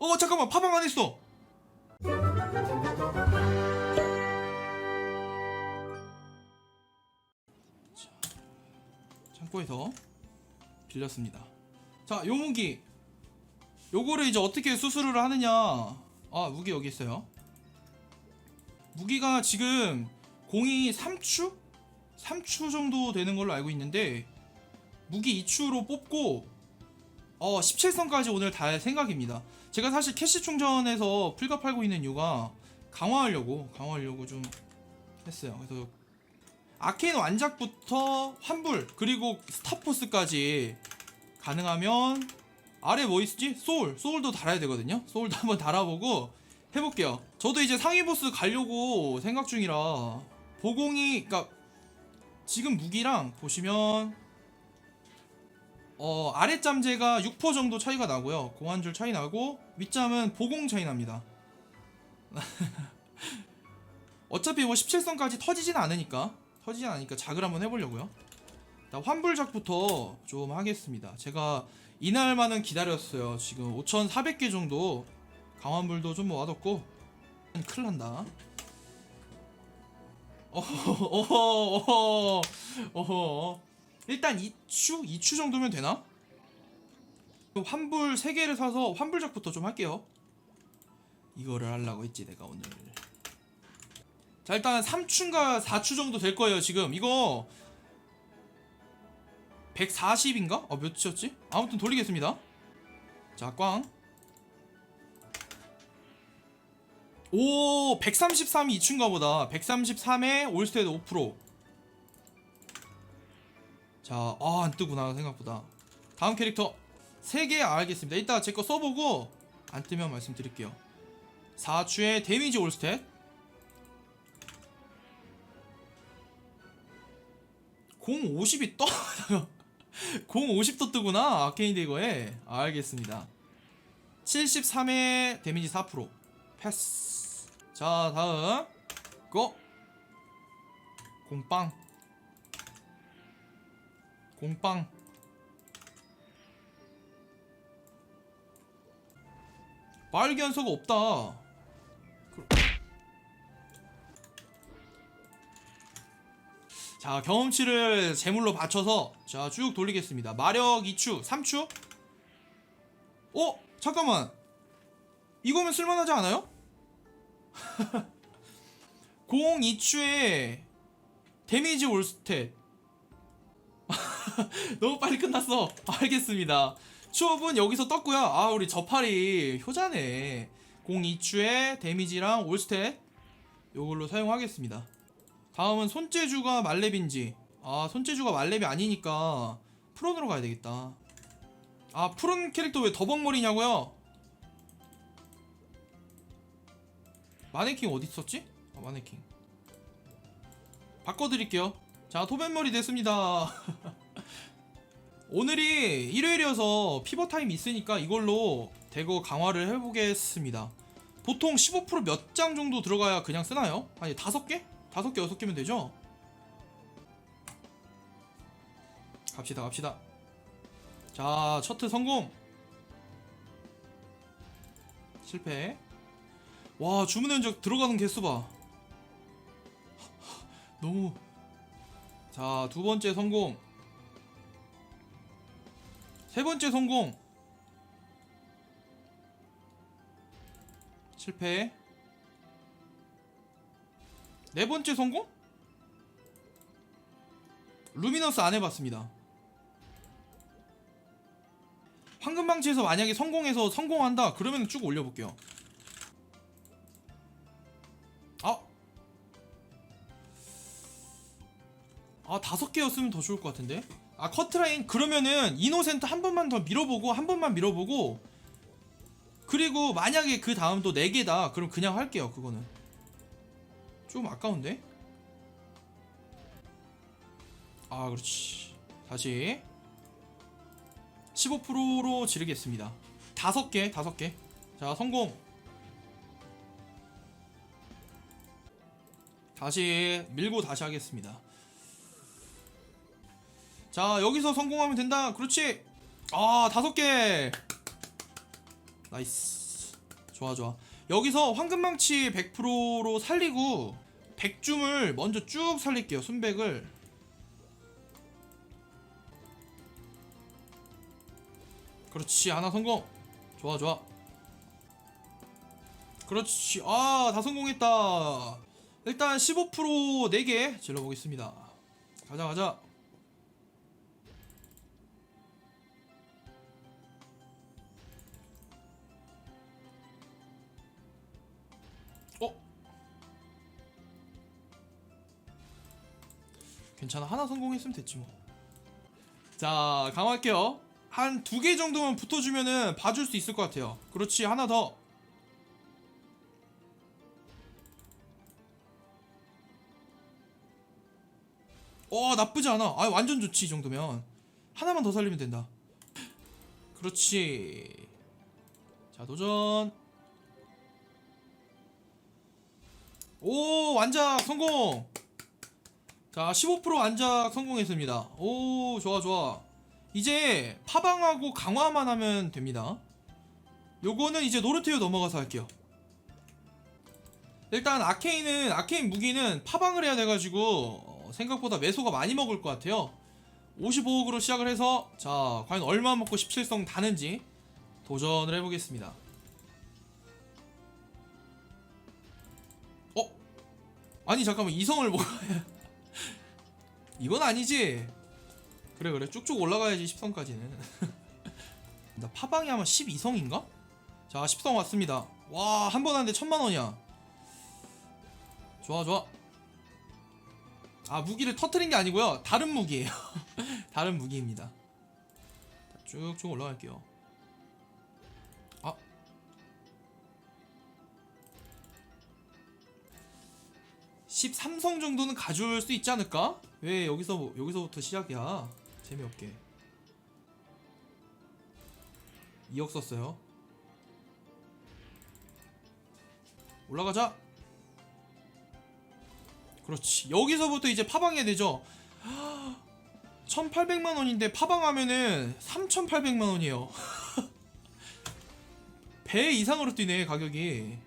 어 잠깐만 파방 안 했어. 자, 창고에서 빌렸습니다. 자 요 무기. 요거를 이제 어떻게 수술을 하느냐. 아 무기 여기 있어요. 무기가 지금 공이 3추? 3추 정도 되는 걸로 알고 있는데 무기 2추로 뽑고 어 17선까지 오늘 달 생각입니다. 제가 사실 캐시 충전에서 풀가 팔고 있는 이유가 강화하려고 강화하려고 좀 했어요. 그래서 아케인 완작부터 환불 그리고 스타포스까지 가능하면 아래 뭐 있지? 소울. 소울도 달아야 되거든요. 소울도 한번 달아보고 해볼게요. 저도 이제 상위 보스 가려고 생각 중이라 보공이 그니까 지금 무기랑 보시면 어 아랫잠재가 6% 정도 차이가 나고요. 공한줄 차이 나고 윗잠은 보공 차이 납니다. 어차피 뭐 17선까지 터지진 않으니까 터지진 않으니까 작을 한번 해보려고요. 일단 환불작부터 좀 하겠습니다. 제가 이날만은 기다렸어요. 지금 5400개 정도 강환불도 좀 모아뒀고 큰일 난다. 어허 어허 어허 어허 일단 2추? 2추 정도면 되나? 환불 3개를 사서 환불작부터 좀 할게요 이거를 하려고 했지 내가 오늘 자 일단 3추인가 4추 정도 될 거예요 지금 이거 140인가? 어 몇이었지? 아무튼 돌리겠습니다 자꽝 오 133이 2추인가 보다 133에 올스테드 5% 자, 아, 안 뜨구나, 생각보다. 다음 캐릭터. 3개 알겠습니다. 이따 제 거 써보고, 안 뜨면 말씀드릴게요. 4추의 데미지 올스탯. 공 50이 떠? 공 50도 뜨구나, 아케인 데이거에. 알겠습니다. 73의 데미지 4%. 패스. 자, 다음. 고! 공빵. 공빵. 빨간서가 없다. 그- 자 경험치를 제물로 받쳐서 자 쭉 돌리겠습니다. 마력 2추 3추 어? 잠깐만. 이거면 쓸만하지 않아요? 공 2추에 데미지 올스탯 너무 빨리 끝났어. 알겠습니다. 추업은 여기서 떴고요. 아 우리 저팔이 효자네. 02추의 데미지랑 올스탯 요걸로 사용하겠습니다. 다음은 손재주가 말렙인지 아 손재주가 말렙이 아니니까 프론으로 가야 되겠다. 아 프론 캐릭터 왜 더벅머리냐고요? 마네킹 어디 있었지? 아 마네킹 바꿔드릴게요. 자 토벤머리 됐습니다. 오늘이 일요일이어서 피버 타임 있으니까 이걸로 대거 강화를 해보겠습니다. 보통 15%몇 장 정도 들어가야 그냥 쓰나요? 아니 다섯 개? 다섯 개 여섯 개면 되죠? 갑시다 갑시다. 자 셔트 성공. 실패. 와 주문의 흔적 들어가는 개수 봐. 너무 자, 두 번째 성공. 세 번째 성공. 실패. 네 번째 성공? 루미너스 안 해봤습니다. 황금방치에서 만약에 성공해서 성공한다 그러면 쭉 올려볼게요. 아 아 다섯 개였으면 더 좋을 것 같은데 아 커트라인 그러면은 이노센트 한 번만 더 밀어보고 한 번만 밀어보고 그리고 만약에 그 다음 또네 개다 그럼 그냥 할게요 그거는. 좀 아까운데? 아 그렇지. 다시. 15%로 지르겠습니다. 다섯 개 다섯 개자 성공. 다시 밀고 다시 하겠습니다 자 여기서 성공하면 된다. 그렇지. 아 다섯 개. 나이스. 좋아 좋아. 여기서 황금망치 100%로 살리고 백줌을 먼저 쭉 살릴게요 순백을. 그렇지 하나 성공. 좋아 좋아. 그렇지. 아 다 성공했다. 일단 15% 4개 질러보겠습니다. 가자 가자 괜찮아. 하나 성공했으면 됐지 뭐자 강화할게요. 한 두 개 정도만 붙어주면은 봐줄 수 있을 것 같아요. 그렇지 하나 더. 어 나쁘지 않아. 아 완전 좋지 이 정도면. 하나만 더 살리면 된다. 그렇지. 자 도전. 오 완작 성공 자 15% 완작 성공했습니다. 오 좋아 좋아. 이제 파방하고 강화만 하면 됩니다. 요거는 이제 노르테오 넘어가서 할게요. 일단 아케인은 아케인 무기는 파방을 해야 돼가지고 어, 생각보다 매소가 많이 먹을 것 같아요. 55억으로 시작을 해서 자 과연 얼마 먹고 17성 다는지 도전을 해보겠습니다. 어? 아니 잠깐만. 이성을 먹어야 이건 아니지. 그래 그래. 쭉쭉 올라가야지 10성까지는. 나 파방이 아마 12성인가? 자 10성 왔습니다. 와 한 번 하는데 천만원이야. 좋아 좋아. 아 무기를 터트린 게 아니고요. 다른 무기예요. 다른 무기입니다. 자, 쭉쭉 올라갈게요. 아. 13성 정도는 가져올 수 있지 않을까? 왜 여기서 여기서부터 시작이야? 재미없게. 2억 썼어요. 올라가자! 그렇지. 여기서부터 이제 파방해야 되죠? 1800만 원인데 파방하면은 3800만 원이에요. 배 이상으로 뛰네 가격이.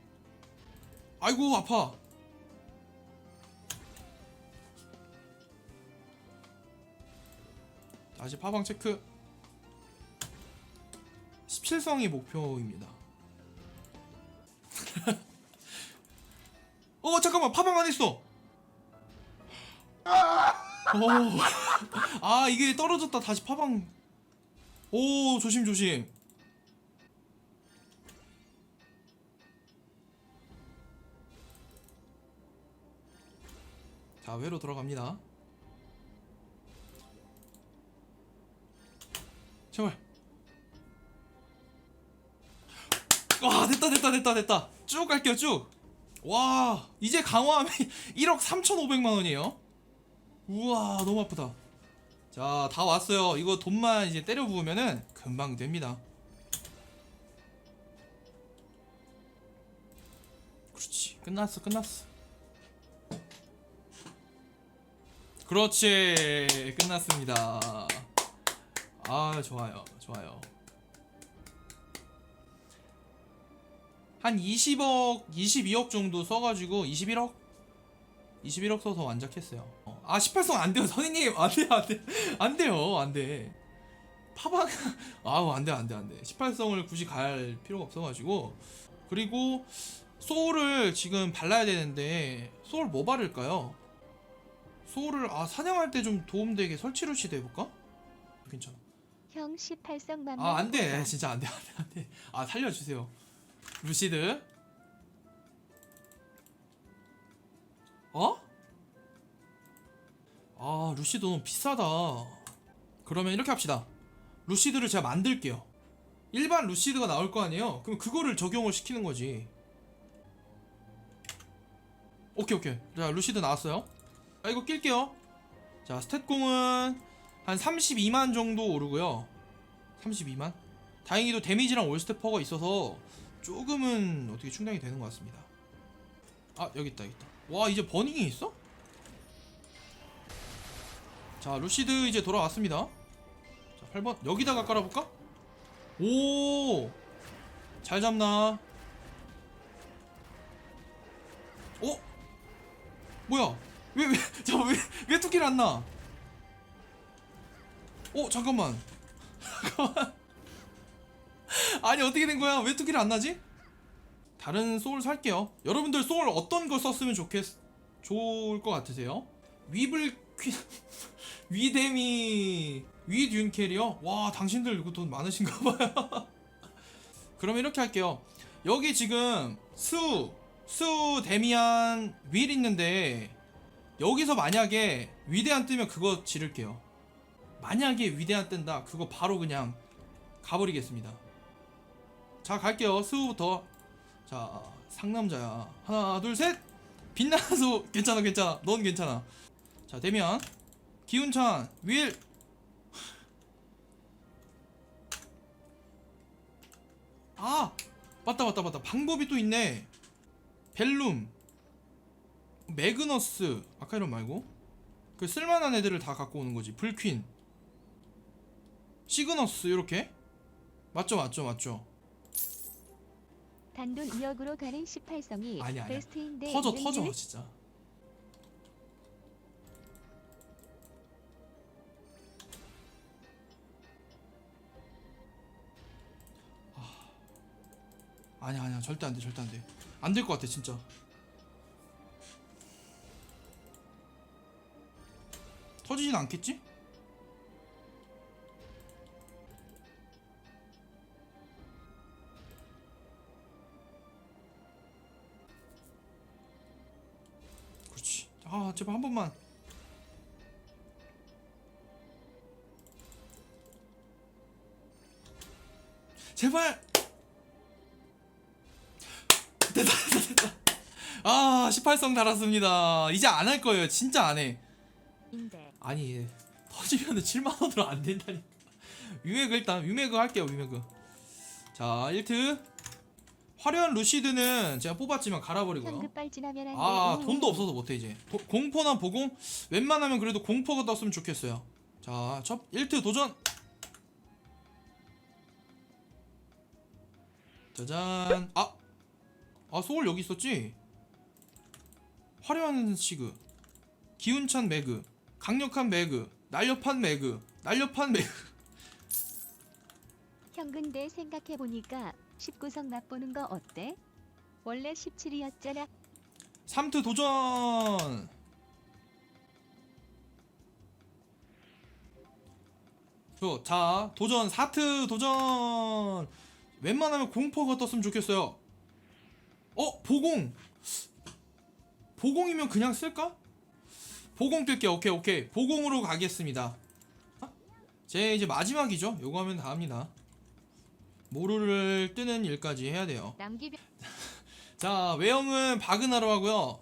아이고 아파 다시 파방 체크. 17성이 목표입니다. 어 잠깐만 파방 안 했어. 오. 아 이게 떨어졌다. 다시 파방. 오 조심 조심. 자 외로 들어갑니다 제발 와 됐다 됐다 됐다 됐다. 쭉 갈게요 쭉와 이제 강화하면 1억 3,500만 원이에요. 우와 너무 아프다. 자 다 왔어요. 이거 돈만 이제 때려 부으면은 금방 됩니다. 그렇지. 끝났어 끝났어. 그렇지. 끝났습니다 아 좋아요 좋아요 한 20억 22억 정도 써가지고 21억 21억 써서 완작했어요. 어, 아 18성 안 돼요, 선생님. 안 돼요, 안 돼, 안 돼요, 안 돼. 파방, 아우 안 돼, 안 돼, 안 돼. 18성을 굳이 갈 필요가 없어가지고 그리고 소울을 지금 발라야 되는데 소울 뭐 바를까요? 소울을 아 사냥할 때 좀 도움되게 설치를 시도 해볼까? 괜찮아. 형 18성만 아 안 돼, 진짜 안 돼, 안 돼, 안 돼. 아 살려주세요, 루시드. 어? 아 루시드 너무 비싸다. 그러면 이렇게 합시다. 루시드를 제가 만들게요. 일반 루시드가 나올 거 아니에요? 그럼 그거를 적용을 시키는 거지. 오케이 오케이. 자 루시드 나왔어요. 아 이거 낄게요. 자 스탯공은 한 32만 정도 오르고요. 32만? 다행히도 데미지랑 올스테퍼가 있어서 조금은 어떻게 충당이 되는 것 같습니다. 아 여기 있다 여기 있다. 와 이제 버닝이 있어? 자 루시드 이제 돌아왔습니다. 자 8번. 여기다가 깔아볼까? 오 잘 잡나? 어? 뭐야? 왜 왜 저왜왜 왜, 왜, 왜, 왜 안나 어 잠깐만. 아니 어떻게 된 거야? 왜 뚜끼를 안 나지? 다른 소울 살게요. 여러분들 소울 어떤 거 썼으면 좋겠 좋을 것 같으세요? 위블 퀸 위데미 위듄 캐리어? 와 당신들 이거 돈 많으신가 봐요. 그럼 이렇게 할게요. 여기 지금 수, 수, 데미안, 윌 있는데 여기서 만약에 위대한 뜨면 그거 지를게요. 만약에 위대한 뜬다, 그거 바로 그냥 가버리겠습니다. 자 갈게요. 수부터. 자 상남자야. 하나, 둘, 셋. 빛나서 괜찮아, 괜찮아. 넌 괜찮아. 자 데미안, 기운찬, 윌. 아 맞다 맞다 맞다 방법이 또 있네 벨룸 매그너스 아카이론 말고 그 쓸만한 애들을 다 갖고 오는 거지 불퀸 시그너스 이렇게? 맞죠 맞죠 맞죠. 단돈 2억으로 가는 18성이 아니야, 아니야. 베스트인데 터져 터져 일? 진짜. 아, 아니야 아니야. 절대 안돼 절대 안돼. 안 될 것 같아 진짜. 터지진 않겠지? 아 제발 한 번만. 제발! 됐다 됐다 됐다. 아 18성 달았습니다. 이제 안 할 거예요. 진짜 안해. 아니 터지면은 7만원으로 안 된다니까. 위메그 일단 위메그 할게요 위메그. 자 1트 화려한 루시드는 제가 뽑았지만 갈아버리고요. 아 우. 돈도 없어서 못해 이제. 도- 공포나 보공? 웬만하면 그래도 공포가 떴으면 좋겠어요. 자첫 1트 도전! 짜잔. 아! 아 소울 여기 있었지? 화려한 시그. 기운찬 매그. 강력한 매그. 날렵한 매그. 날렵한 매그. 형 근데 생각해 보니까 19성 맛보는 거 어때? 원래 17이었잖아. 3트 도전! 저, 자 도전 4트 도전! 웬만하면 공포가 떴으면 좋겠어요. 어 보공! 보공이면 그냥 쓸까? 보공 뜰게. 오케이 오케이. 보공으로 가겠습니다. 제 이제 마지막이죠? 요거 하면 다 합니다 모루를 뜨는 일까지 해야 돼요. 자 외형은 바그나로 하고요.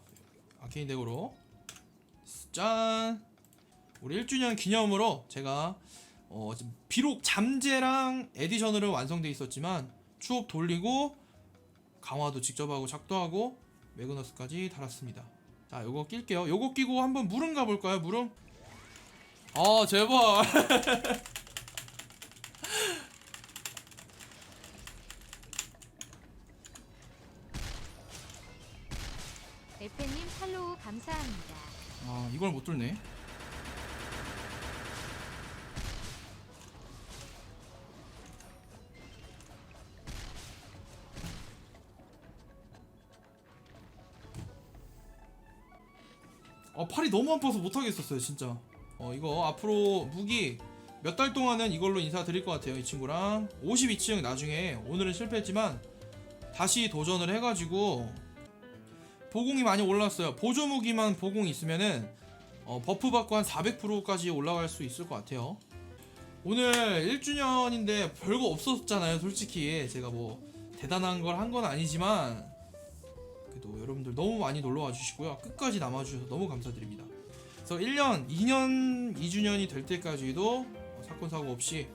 아케인 덱으로. 짠. 우리 1주년 기념으로 제가 어, 비록 잠재랑 에디션으로 완성돼 있었지만 추억 돌리고 강화도 직접 하고 작도하고 매그너스까지 달았습니다. 자 요거 낄게요. 요거 끼고 한번 물음 가볼까요? 물음 아 제발 이걸 못 뚫네. 어 팔이 너무 아파서 못하겠었어요 진짜. 어 이거 앞으로 무기 몇 달 동안은 이걸로 인사드릴 것 같아요 이 친구랑. 52층 나중에 오늘은 실패했지만 다시 도전을 해가지고 보공이 많이 올랐어요. 보조 무기만 보공 있으면은 어, 버프 받고 한 400%까지 올라갈 수 있을 것 같아요. 오늘 1주년인데 별거 없었잖아요. 솔직히 제가 뭐 대단한 걸 한 건 아니지만 그래도 여러분들 너무 많이 놀러 와 주시고요. 끝까지 남아 주셔서 너무 감사드립니다. 그래서 1년, 2년, 2주년이 될 때까지도 사건 사고 없이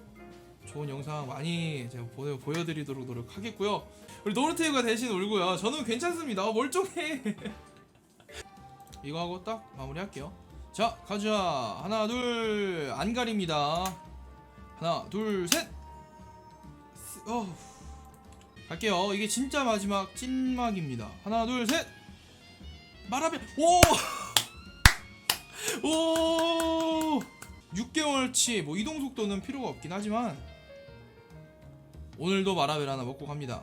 좋은 영상 많이 제가 보여, 보여드리도록 노력하겠고요. 우리 노르테가 대신 울고요. 저는 괜찮습니다. 어, 멀쩡해. 이거 하고 딱 마무리할게요. 자, 가자. 하나, 둘, 안 가립니다. 하나, 둘, 셋. 스- 어. 갈게요. 이게 진짜 마지막 찐막입니다. 하나, 둘, 셋. 말하면 오! 오 6개월치 뭐 이동 속도는 필요가 없긴 하지만 오늘도 마라벨 하나 먹고 갑니다